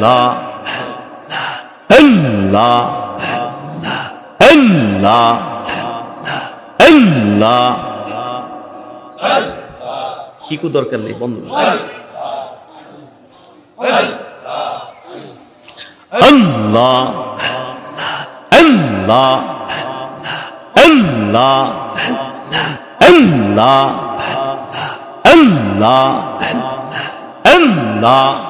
আল্লাহ আল্লাহ আল্লাহ আল্লাহ। ইকু দরকার নেই বন্ধ। আল্লাহ আল্লাহ আল্লাহ আল্লাহ আল্লাহ আল্লাহ।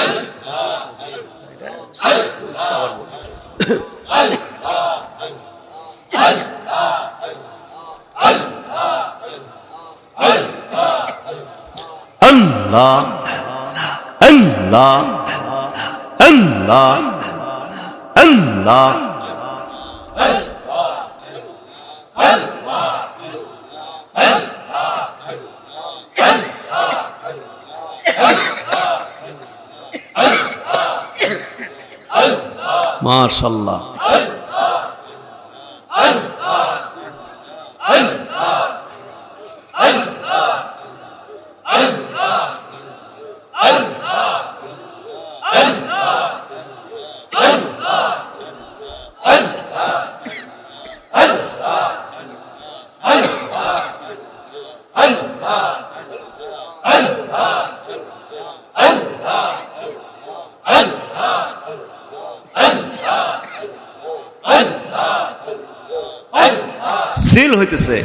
al মাশাল্লাহ। সিল হইতেছে।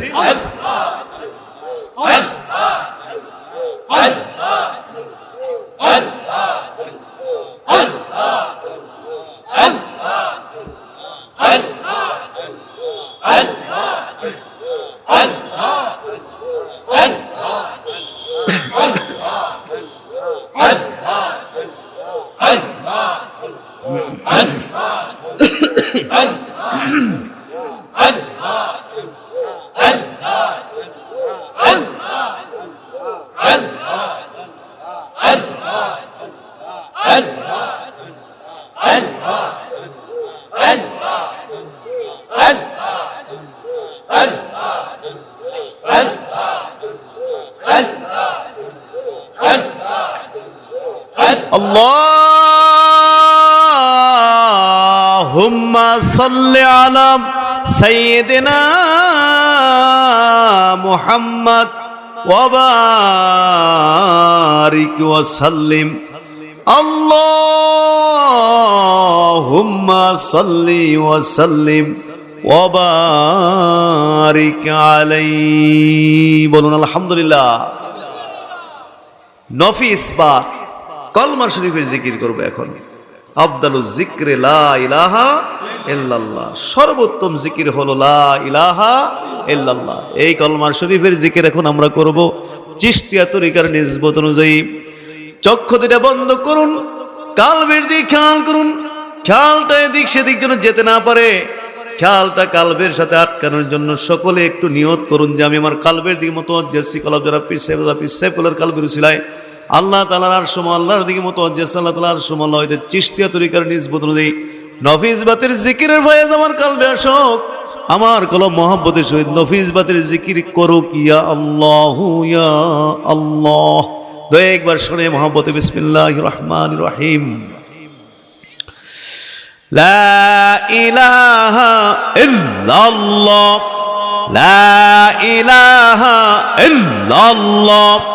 হুম্মা সাল্লি আলাম সাইয়েদিনা মুহাম্মদ ওবারিক ওয়াসাল্লিম আল্লাহুম্মা সাল্লি ওয়াসাল্লিম ওবারিক আলাই বলুন, আলহামদুলিল্লাহ। নফি ইসবাত কলমা শরীফের জিকির করব এখন। আবদালু জিক্রে লা ইলাহা ইল্লাল্লাহ। সর্বোত্তম জিকির হলো লা ইলাহা ইল্লাল্লাহ। এই কলমার শরীফের জিকির এখন আমরা করব চিস্তিয়া তরিকার নিসবত অনুযায়ী। চক্ষু দুটা বন্ধ করুন, কালবের দিক খেয়াল করুন। খেয়ালটা এদিক সেদিক যেন যেতে না পারে। খেয়ালটা কালবের সাথে আটকানোর জন্য সকলে একটু নিয়ত করুন যে আমি আমার কালবের দিকে মতো জেসি কলাব যারা পিসাই পিসাইফুলের কালবের উসিলায় আল্লাহ তালার সময় আল্লাহর দিকে মতো অজ্জেস আল্লাহ তালার সময় আল্লাহ হইতে চিস্তিয়া তরিকার নিজবোধ অনুযায়ী। নফিস বাতির জিকিরের ভয়েস আমার কালবে আসক। আমার কলম মহাব্বতের সহিত নফিস বাতির জিকির করো কিয়া আল্লাহ, ইয়া আল্লাহ। একবার শোনে মহাব্বতে বিসমিল্লাহ রহমান রহিম। লা ইলাহা ইল্লাল্লাহ। লা ইলাহা ইল্লাল্লাহ।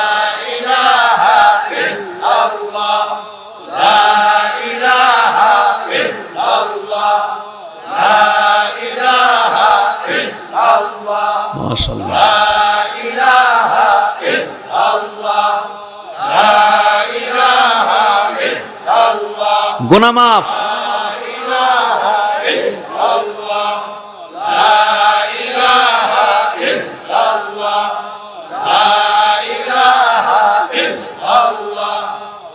গুনাহ মাফ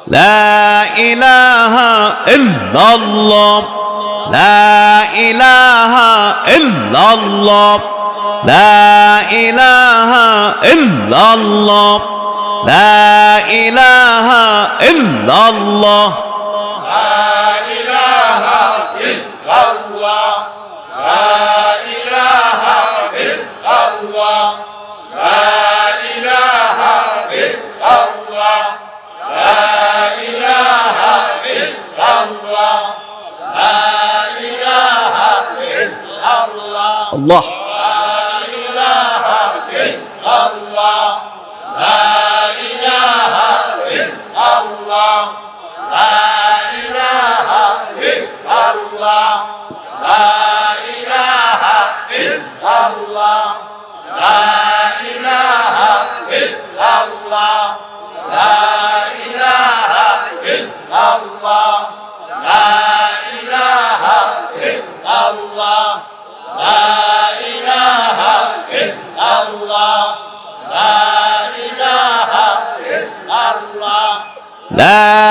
لا إله إلا الله لا إله إلا الله لا إله إلا الله لا إله إلا الله Allah.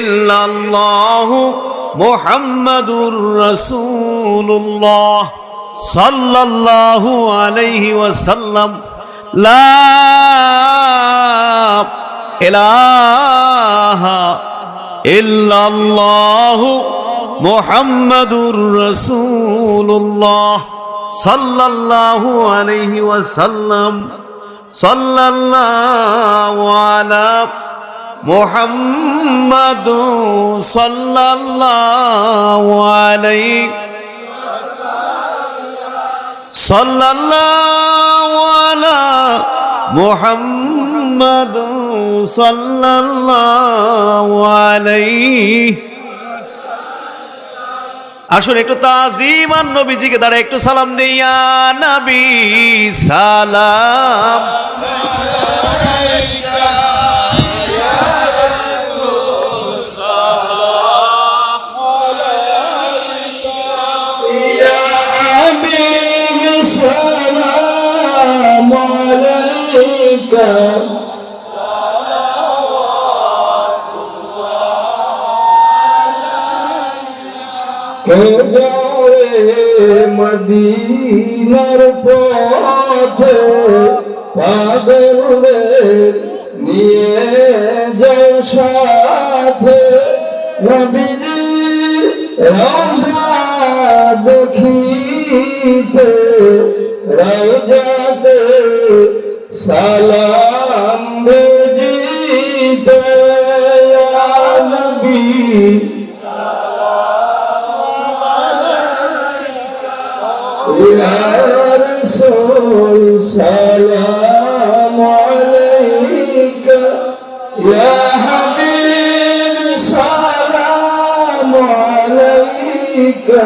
إلا الله محمد رسول الله صلى الله عليه وسلم لا إله إلا الله محمد رسول الله মোহাম্মদ صلى الله على محمد صلى الله عليه আসুন একটু তাজিমান নবীজিকে দাঁড়া একটু সালাম দিয়া নবী সালাম। মদিনার পথে পাগলের নিয়ে যাও সাথে। নবীজি রওজা দেখিতে রওজাতে সালাম ভেজিতে সালাম আলাইকা। ইয়া হাবিব সালাম আলাইকা।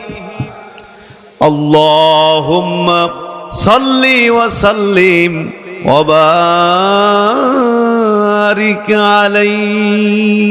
اللهم صل وسلم وبارك عليه